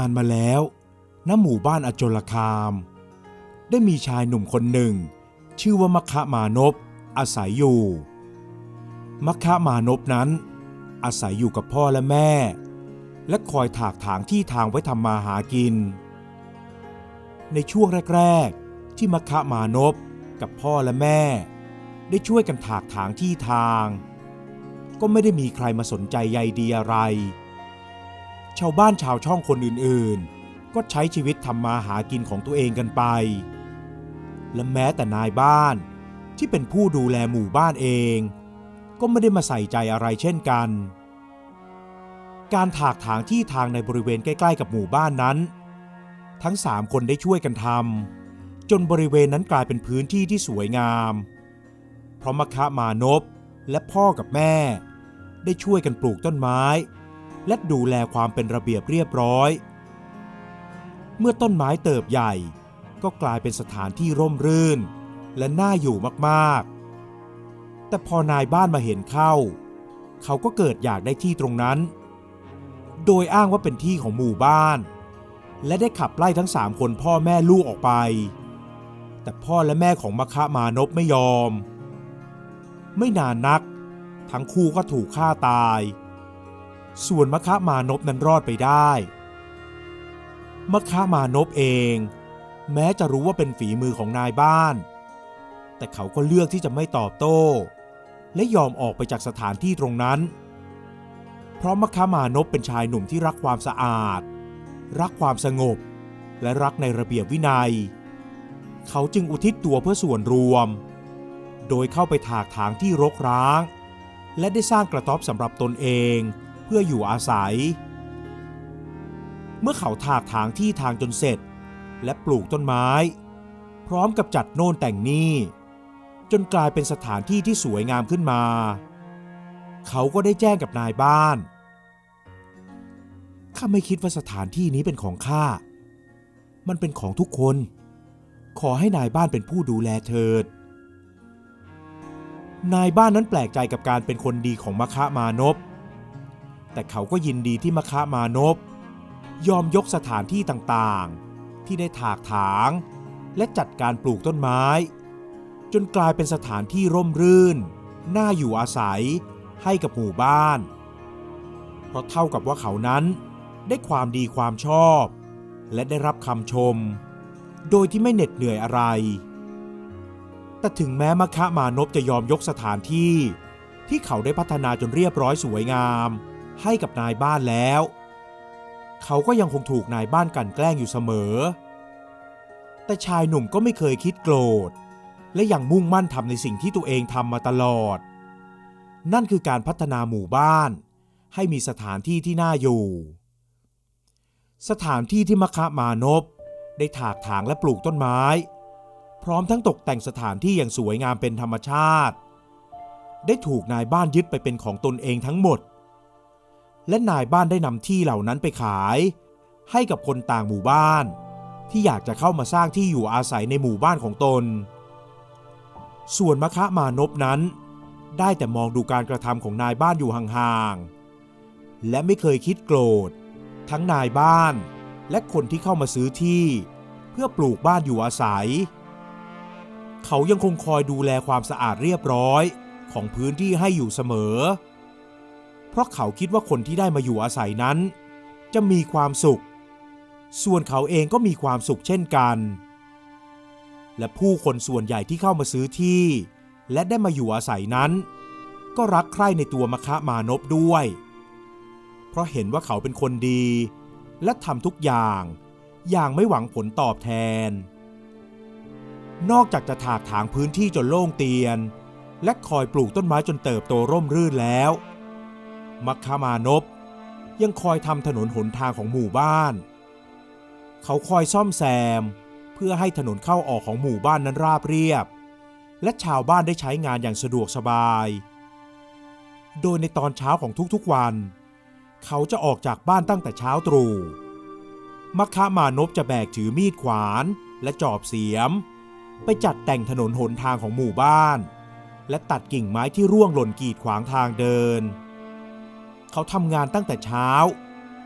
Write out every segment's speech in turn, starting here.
นานมาแล้ว ณ หมู่บ้านอจลคาม ได้มีชายหนุ่มคนหนึ่ง ชื่อว่ามัคคะมานพอาศัยอยู่มัคคะมานพนั้น อาศัยอยู่กับพ่อและแม่ และคอยถากถางที่ทางไว้ทำมาหากิน ในช่วงแรก ๆ ที่มัคคะมานพกับพ่อและแม่ ได้ช่วยกันถากถางที่ทาง ก็ไม่ได้มีใครมาสนใจใยดีอะไร ชาวบ้านชาวช่องคนอื่นๆ ก็ใช้ชีวิตทำมาหากินของตัวเองกันไป และแม้แต่นายบ้านที่เป็นผู้ดูแลหมู่บ้านเอง ก็ไม่ได้มาใส่ใจอะไรเช่นกัน การถากถางที่ทางในบริเวณใกล้ๆ กับหมู่บ้านนั้น ทั้งสามคนได้ช่วยกันทำจนบริเวณนั้นกลายเป็นพื้นที่ที่สวยงาม เพราะมคะมานพและพ่อกับแม่ ได้ช่วยกันปลูกต้นไม้ และดูแลความเป็นระเบียบเรียบร้อย เมื่อต้นไม้เติบใหญ่ ก็กลายเป็นสถานที่ร่มรื่น และน่าอยู่มากๆ แต่พอนายบ้านมาเห็นเข้า เขาก็เกิดอยากได้ที่ตรงนั้น โดยอ้างว่าเป็นที่ของหมู่บ้าน และได้ขับไล่ทั้งสามคนพ่อแม่ลูกออกไป แต่พ่อและแม่ของมคะมานพไม่ยอม ไม่นานนัก ทั้งคู่ก็ถูกฆ่าตาย ส่วนมคะมานพนั้นรอดไปได้ มคะมานพเอง แม้จะรู้ว่าเป็นฝีมือของนายบ้าน แต่เขาก็เลือกที่จะไม่ตอบโต้ และยอมออกไปจากสถานที่ตรงนั้น เพราะมคะมานพเป็นชายหนุ่มที่รักความสะอาด รักความสงบ และรักในระเบียบวินัย เขาจึงอุทิศตัวเพื่อส่วนรวม โดยเข้าไปถากถางที่รกร้าง และได้สร้างกระต๊อบสำหรับตนเอง พื่ออยู่อาศัย เมื่อเขาถากถางที่ทางจนเสร็จ และปลูกต้นไม้ พร้อมกับจัดโน่นแต่งนี่ จนกลายเป็นสถานที่ที่สวยงามขึ้นมา เขาก็ได้แจ้งกับนายบ้านข้าไม่คิดว่าสถานที่นี้เป็นของข้า มันเป็นของทุกคน ขอให้นายบ้านเป็นผู้ดูแลเถิด นายบ้านนั้นแปลกใจกับการเป็นคนดีของมคะมานพ แต่เขาก็ยินดีที่มคะมานพยอมยกสถานที่ต่างๆ ที่ได้ถากถาง และจัดการปลูกต้นไม้ จนกลายเป็นสถานที่ร่มรื่น น่าอยู่อาศัยให้กับหมู่บ้าน เพราะเท่ากับว่าเขานั้นได้ความดีความชอบ และได้รับคำชม โดยที่ไม่เหน็ดเหนื่อยอะไร แต่ถึงแม้มคะมานพจะยอมยกสถานที่ ที่เขาได้พัฒนาจนเรียบร้อยสวยงาม ให้กับนายบ้านแล้ว เขาก็ยังคงถูกนายบ้านกลั่นแกล้งอยู่เสมอ แต่ชายหนุ่มก็ไม่เคยคิดโกรธ และยังมุ่งมั่นทำในสิ่งที่ตัวเองทำมาตลอด นั่นคือการพัฒนาหมู่บ้าน ให้มีสถานที่ที่น่าอยู่ สถานที่ที่มคะมานพได้ถากถางและปลูกต้นไม้ พร้อมทั้งตกแต่งสถานที่อย่างสวยงามเป็นธรรมชาติ ได้ถูกนายบ้านยึดไปเป็นของตนเองทั้งหมด และนายบ้านได้นำที่เหล่านั้นไปขาย ให้กับคนต่างหมู่บ้าน ที่อยากจะเข้ามาสร้างที่อยู่อาศัยในหมู่บ้านของตน ส่วนมคะมานพนั้น ได้แต่มองดูการกระทำของนายบ้านอยู่ห่างๆ และไม่เคยคิดโกรธ ทั้งนายบ้าน และคนที่เข้ามาซื้อที่ เพื่อปลูกบ้านอยู่อาศัย เขายังคงคอยดูแลความสะอาดเรียบร้อยของพื้นที่ให้อยู่เสมอเเพราะเขาคิดว่าคนที่ได้มาอยู่อาศัยนั้น จะมีความสุข ส่วนเขาเองก็มีความสุขเช่นกัน และผู้คนส่วนใหญ่ที่เข้ามาซื้อที่ และได้มาอยู่อาศัยนั้น ก็รักใคร่ในตัวมคะมานพด้วย เพราะเห็นว่าเขาเป็นคนดี และทำทุกอย่างอย่างไม่หวังผลตอบแทน นอกจากจะถากถางพื้นที่จนโล่งเตียน และคอยปลูกต้นไม้จนเติบโตร่มรื่นแล้ว มัคคามานพยังคอยทำถนนหนทางของหมู่บ้าน เขาคอยซ่อมแซม เพื่อให้ถนนเข้าออกของหมู่บ้านนั้นราบเรียบ และชาวบ้านได้ใช้งานอย่างสะดวกสบาย โดยในตอนเช้าของทุกๆวัน เขาจะออกจากบ้านตั้งแต่เช้าตรู่มัคคามานพจะแบกถือมีดขวานและจอบเสียม ไปจัดแต่งถนนหนทางของหมู่บ้าน และตัดกิ่งไม้ที่ร่วงหล่นกีดขวางทางเดิน เขาทำงานตั้งแต่เช้า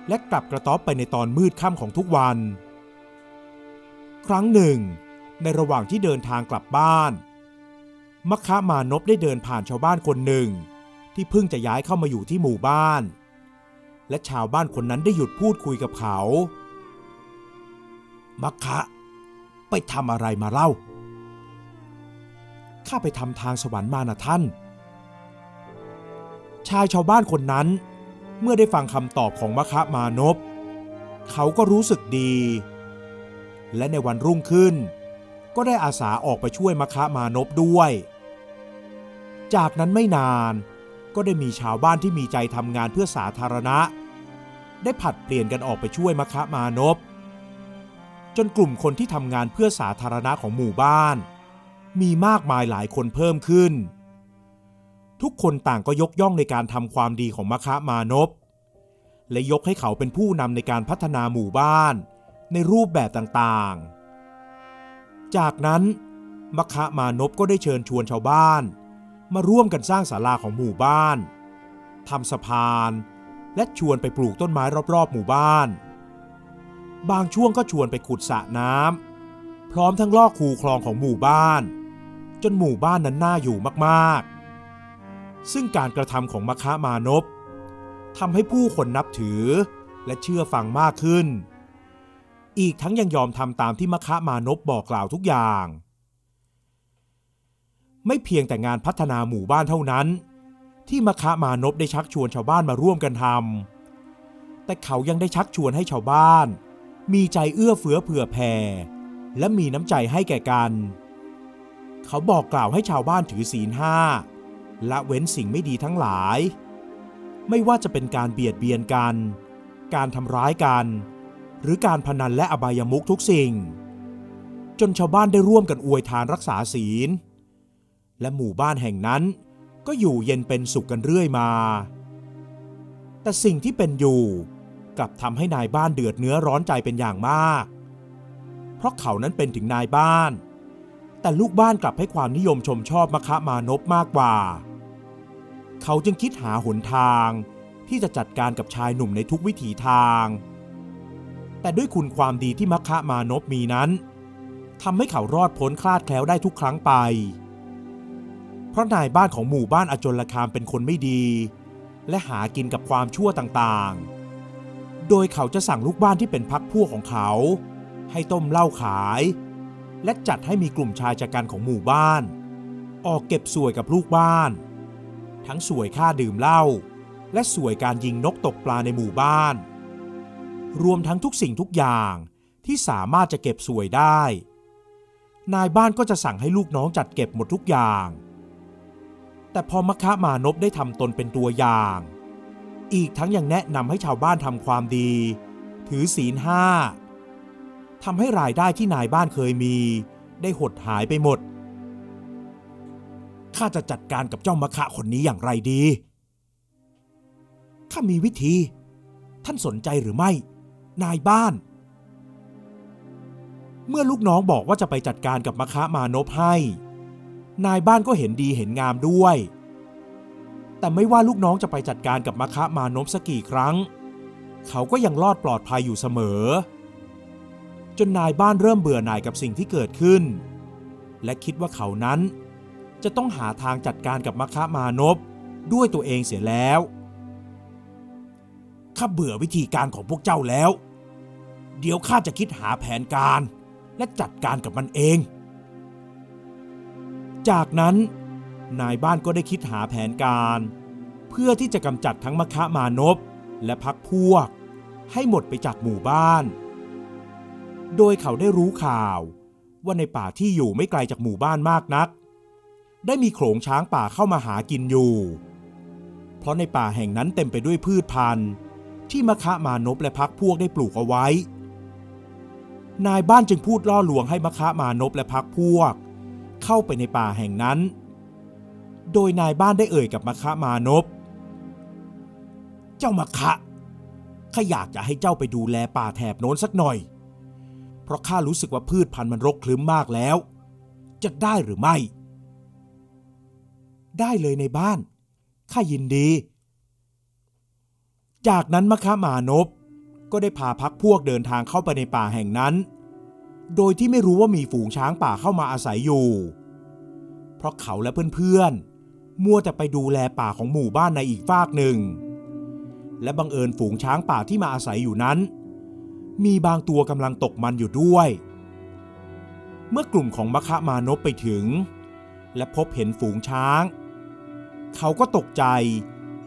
และกลับกระต๊อบไปในตอนมืดค่ำของทุกวัน ครั้งหนึ่ง ในระหว่างที่เดินทางกลับบ้านมัคคะมานพได้เดินผ่านชาวบ้านคนหนึ่ง ที่เพิ่งจะย้ายเข้ามาอยู่ที่หมู่บ้าน และชาวบ้านคนนั้นได้หยุดพูดคุยกับเขา มัคคะไปทำอะไรมาเล่า ข้าไปทำทางสวรรค์มานะท่าน ชายชาวบ้านคนนั้น เมื่อได้ฟังคำตอบของมคะมานพ เขาก็รู้สึกดี และในวันรุ่งขึ้น ก็ได้อาสาออกไปช่วยมคะมานพด้วย จากนั้นไม่นานก็ได้มีชาวบ้านที่มีใจทำงานเพื่อสาธารณะ ได้ผลัดเปลี่ยนกันออกไปช่วยมคะมานพ จนกลุ่มคนที่ทำงานเพื่อสาธารณะของหมู่บ้าน มีมากมายหลายคนเพิ่มขึ้น ทุกคนต่างก็ยกย่องในการทำความดีของมคะมานพและยกให้เขาเป็นผู้นำในการพัฒนาหมู่บ้าน ในรูปแบบต่างๆ จากนั้นมคะมานพก็ได้เชิญชวนชาวบ้าน มาร่วมกันสร้างศาลาของหมู่บ้านทำสะพาน และชวนไปปลูกต้นไม้รอบๆ หมู่บ้าน บางช่วงก็ชวนไปขุดสระน้ำพร้อมทั้งลอกคูคลองของหมู่บ้าน จนหมู่บ้านนั้นน่าอยู่มากๆ ซึ่งการกระทำของมคะมานพทำให้ผู้คนนับถือและเชื่อฟังมากขึ้น อีกทั้งยังยอมทำตามที่มคะมานพบอกกล่าวทุกอย่าง ไม่เพียงแต่งานพัฒนาหมู่บ้านเท่านั้น ที่มคะมานพได้ชักชวนชาวบ้านมาร่วมกันทำแต่เขายังได้ชักชวนให้ชาวบ้าน มีใจเอื้อเฟื้อเผื่อแผ่และมีน้ำใจให้แก่กัน เขาบอกกล่าวให้ชาวบ้านถือศีลห้า ละเว้นสิ่งไม่ดีทั้งหลาย ไม่ว่าจะเป็นการเบียดเบียนกัน การทำร้ายกัน หรือการพนันและอบายมุขทุกสิ่ง จนชาวบ้านได้ร่วมกันอวยทานรักษาศีล และหมู่บ้านแห่งนั้นก็อยู่เย็นเป็นสุขกันเรื่อยมา แต่สิ่งที่เป็นอยู่กลับทำให้นายบ้านเดือดเนื้อร้อนใจเป็นอย่างมาก เพราะเขานั้นเป็นถึงนายบ้าน แต่ลูกบ้านกลับให้ความนิยมชมชอบมคะมานพมากกว่า เขาจึงคิดหาหนทางที่จะจัดการกับชายหนุ่มในทุกวิถีทาง แต่ด้วยคุณความดีที่มัคคะมานพมีนั้นทำให้เขารอดพ้นคลาดแคล้วได้ทุกครั้งไป เพราะนายบ้านของหมู่บ้านอจลคามเป็นคนไม่ดี และหากินกับความชั่วต่างๆ โดยเขาจะสั่งลูกบ้านที่เป็นพักพวกของเขา ให้ต้มเหล้าขาย และจัดให้มีกลุ่มชายจัดการของหมู่บ้าน ออกเก็บสวยกับลูกบ้าน ทั้งสวยค่าดื่มเหล้าและสวยการยิงนกตกปลาในหมู่บ้าน รวมทั้งทุกสิ่งทุกอย่างที่สามารถจะเก็บสวยได้ นายบ้านก็จะสั่งให้ลูกน้องจัดเก็บหมดทุกอย่าง แต่พอมคะมานพได้ทำตนเป็นตัวอย่าง อีกทั้งยังแนะนำให้ชาวบ้านทำความดี ถือศีลห้าทำให้รายได้ที่นายบ้านเคยมี ได้หดหายไปหมด ข้าจะจัดการกับเจ้ามคะคนนี้อย่างไรดี ข้ามีวิธี ท่านสนใจหรือไม่ นายบ้าน เมื่อลูกน้องบอกว่าจะไปจัดการกับมคะมานพให้ นายบ้านก็เห็นดีเห็นงามด้วย แต่ไม่ว่าลูกน้องจะไปจัดการกับมคะมานพสักกี่ครั้ง เขาก็ยังรอดปลอดภัยอยู่เสมอ จนนายบ้านเริ่มเบื่อหน่ายกับสิ่งที่เกิดขึ้น และคิดว่าเขานั้น จะต้องหาทางจัดการกับมัคะมานพด้วยตัวเองเสียแล้วข้าเบื่อวิธีการของพวกเจ้าแล้ว เดี๋ยวข้าจะคิดหาแผนการและจัดการกับมันเอง จากนั้นนายบ้านก็ได้คิดหาแผนการ เพื่อที่จะกำจัดทั้งมคะมานพและพักพวก ให้หมดไปจากหมู่บ้าน โดยเขาได้รู้ข่าวว่าในป่าที่อยู่ไม่ไกลจากหมู่บ้านมากนัก ได้มีโขลงช้างป่าเข้ามาหากินอยู่ เพราะในป่าแห่งนั้นเต็มไปด้วยพืชพันธุ์ ที่มคะมานพและพักพวกได้ปลูกเอาไว้ นายบ้านจึงพูดล่อลวงให้มคะมานพและพักพวก เข้าไปในป่าแห่งนั้น โดยนายบ้านได้เอ่ยกับมคะมานพ เจ้ามคะข้าอยากจะให้เจ้าไปดูแลป่าแถบโน้นสักหน่อย เพราะข้ารู้สึกว่าพืชพันธุ์มันรกคลึ้มมากแล้ว จะได้หรือไม่ ได้เลยในบ้าน ข้ายินดี จากนั้นมคะมานพก็ได้พาพักพวกเดินทางเข้าไปในป่าแห่งนั้น โดยที่ไม่รู้ว่ามีฝูงช้างป่าเข้ามาอาศัยอยู่ เพราะเขาและเพื่อนๆ มัวแต่ไปดูแลป่าของหมู่บ้านในอีกฟากหนึ่ง และบังเอิญฝูงช้างป่าที่มาอาศัยอยู่นั้น มีบางตัวกำลังตกมันอยู่ด้วย เมื่อกลุ่มของมคะมานพไปถึง และพบเห็นฝูงช้าง เขาก็ตกใจ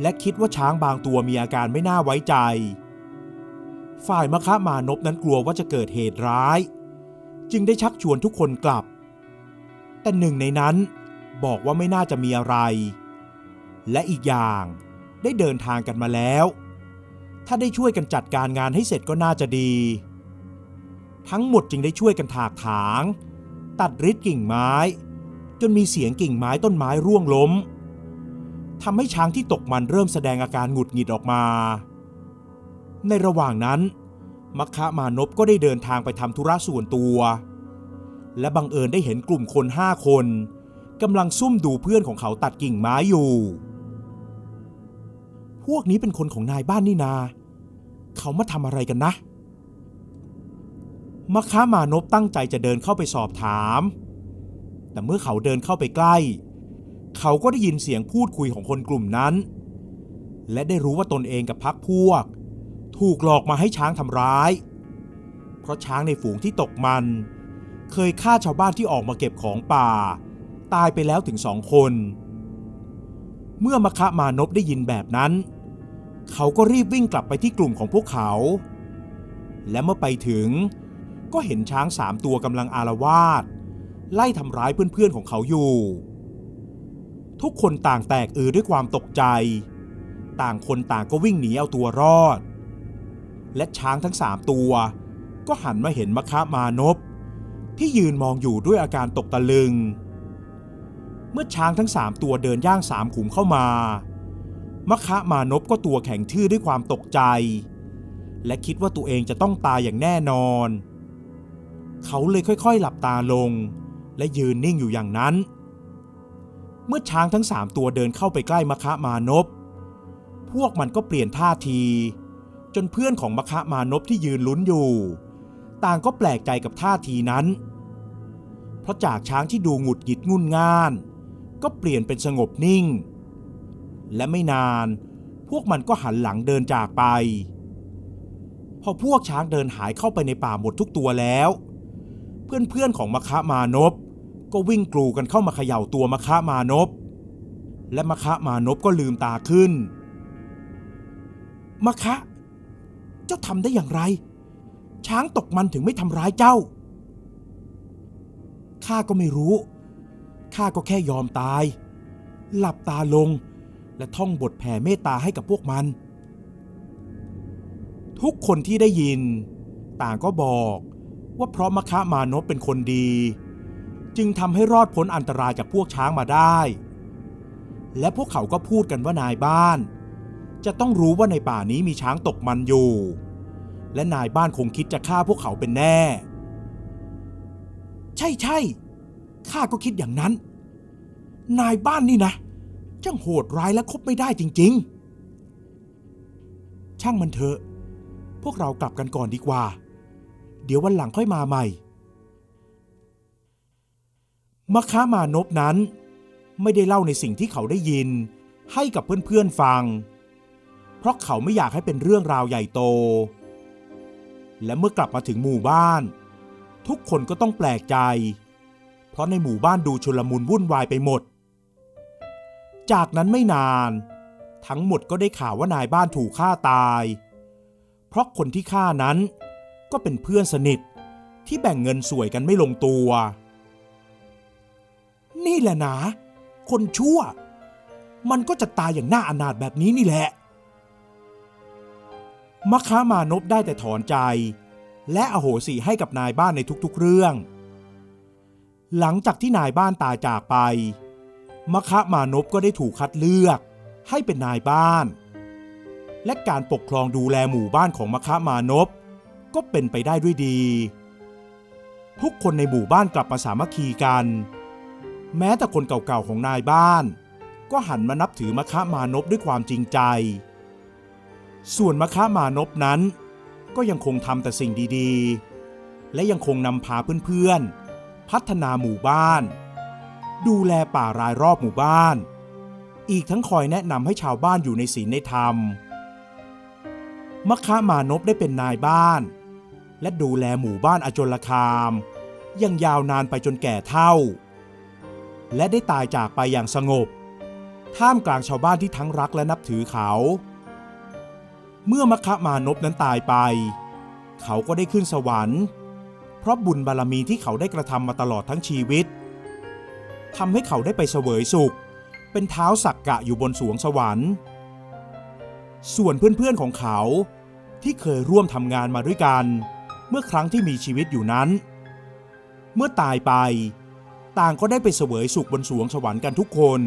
และคิดว่าช้างบางตัวมีอาการไม่น่าไว้ใจ ฝ่ายมคะมานพนั้นกลัวว่าจะเกิดเหตุร้าย จึงได้ชักชวนทุกคนกลับ แต่หนึ่งในนั้นบอกว่าไม่น่าจะมีอะไร และอีกอย่างได้เดินทางกันมาแล้ว ถ้าได้ช่วยกันจัดการงานให้เสร็จก็น่าจะดี ทั้งหมดจึงได้ช่วยกันถากถาง ตัดริดกิ่งไม้ จนมีเสียงกิ่งไม้ต้นไม้ร่วงล้ม ทำให้ช้างที่ตกมันเริ่มแสดงอาการหงุดหงิดออกมา ในระหว่างนั้น มัคคะมานพก็ได้เดินทางไปทำธุระส่วนตัว และบังเอิญได้เห็นกลุ่มคนห้าคนกำลังซุ่มดูเพื่อนของเขาตัดกิ่งไม้อยู่ พวกนี้เป็นคนของนายบ้านนี่นา เขามาทำอะไรกันนะ มัคคะมานพตั้งใจจะเดินเข้าไปสอบถาม แต่เมื่อเขาเดินเข้าไปใกล้ เขาก็ได้ยินเสียงพูดคุยของคนกลุ่มนั้น และได้รู้ว่าตนเองกับพักพวก ถูกหลอกมาให้ช้างทำร้าย เพราะช้างในฝูงที่ตกมัน เคยฆ่าชาวบ้านที่ออกมาเก็บของป่า ตายไปแล้วถึงสองคน เมื่อมคะมานพได้ยินแบบนั้น เขาก็รีบวิ่งกลับไปที่กลุ่มของพวกเขา และเมื่อไปถึงก็เห็นช้างสามตัวกำลังอารวาสไล่ทำร้ายเพื่อนๆของเขาอยู่ ทุกคนต่างแตกอือด้วยความตกใจ ต่างคนต่างก็วิ่งหนีเอาตัวรอด และช้างทั้งสามตัว ก็หันมาเห็นมคะมานพที่ยืนมองอยู่ด้วยอาการตกตะลึง เมื่อช้างทั้งสามตัวเดินย่างสามขุมเข้ามามคะมานพก็ตัวแข็งทื่อด้วยความตกใจ และคิดว่าตัวเองจะต้องตายอย่างแน่นอน เขาเลยค่อยๆ หลับตาลง และยืนนิ่งอยู่อย่างนั้น เมื่อช้างทั้งสามตัวเดินเข้าไปใกล้มคะมานพ พวกมันก็เปลี่ยนท่าที จนเพื่อนของมคะมานพที่ยืนลุ้นอยู่ ต่างก็แปลกใจกับท่าทีนั้น เพราะจากช้างที่ดูหงุดหงิดงุนง่าน ก็เปลี่ยนเป็นสงบนิ่ง และไม่นาน พวกมันก็หันหลังเดินจากไป พอพวกช้างเดินหายเข้าไปในป่าหมดทุกตัวแล้ว เพื่อนๆของมคะมานพ ก็วิ่งกลูกันเข้ามาเขย่าตัวมคะมานพและมคะมานพก็ลืมตาขึ้นมคะ เจ้าทำได้อย่างไร ช้างตกมันถึงไม่ทำร้ายเจ้า ข้าก็ไม่รู้ ข้าก็แค่ยอมตาย หลับตาลง และท่องบทแผ่เมตตาให้กับพวกมัน ทุกคนที่ได้ยิน ต่างก็บอกว่าเพราะมคะมานพเป็นคนดี จึงทำให้รอดพ้นอันตรายจากพวกช้างมาได้ และพวกเขาก็พูดกันว่านายบ้าน จะต้องรู้ว่าในป่านี้มีช้างตกมันอยู่ และนายบ้านคงคิดจะฆ่าพวกเขาเป็นแน่ ใช่ใช่ข้าก็คิดอย่างนั้น นายบ้านนี่นะช่างโหดร้ายและคบไม่ได้จริง ๆ ช่างมันเถอะ พวกเรากลับกันก่อนดีกว่า เดี๋ยววันหลังค่อยมาใหม่ มะค้ามานพนั้น ไม่ได้เล่าในสิ่งที่เขาได้ยิน ให้กับเพื่อนๆฟัง เพราะเขาไม่อยากให้เป็นเรื่องราวใหญ่โต และเมื่อกลับมาถึงหมู่บ้าน ทุกคนก็ต้องแปลกใจ เพราะในหมู่บ้านดูชุลมุนวุ่นวายไปหมด จากนั้นไม่นาน ทั้งหมดก็ได้ข่าวว่านายบ้านถูกฆ่าตาย เพราะคนที่ฆ่านั้นก็เป็นเพื่อนสนิทที่แบ่งเงินสวยกันไม่ลงตัว นี่แหละนะคนชั่ว มันก็จะตายอย่างน่าอนาถแบบนี้นี่แหละมะค้ามานพได้แต่ถอนใจ และอโหสิให้กับนายบ้านในทุกๆเรื่อง หลังจากที่นายบ้านตายจากไปมะคะมานพก็ได้ถูกคัดเลือก ให้เป็นนายบ้าน และการปกครองดูแลหมู่บ้านของมะคะมานพก็เป็นไปได้ด้วยดี ทุกคนในหมู่บ้านกลับมาสามัคคีกัน แม้แต่คนเก่าๆของนายบ้าน ก็หันมานับถือมะคะมานพด้วยความจริงใจ ส่วนมะคะมานพนั้น ก็ยังคงทำแต่สิ่งดีๆ และยังคงนำพาเพื่อนๆ พัฒนาหมู่บ้าน ดูแลป่ารายรอบหมู่บ้าน อีกทั้งคอยแนะนำให้ชาวบ้านอยู่ในศีลในธรรมมคะมานพได้เป็นนายบ้าน และดูแลหมู่บ้านอจลคาม ยังยาวนานไปจนแก่เฒ่า และได้ตายจากไปอย่างสงบ ท่ามกลางชาวบ้านที่ทั้งรักและนับถือเขา เมื่อมคะมานพนั้นตายไป เขาก็ได้ขึ้นสวรรค์ เพราะบุญบารมีที่เขาได้กระทำมาตลอดทั้งชีวิตทำให้เขาได้ไปเสวยสุข เป็นเท้าสักกะอยู่บนสวงสวรรค์ ส่วนเพื่อนๆของเขาที่เคยร่วมทำงานมาด้วยกัน เมื่อครั้งที่มีชีวิตอยู่นั้น เมื่อตายไป ต่างก็ได้ไปเสวยสุขบนสวงสวรรค์กันทุกคน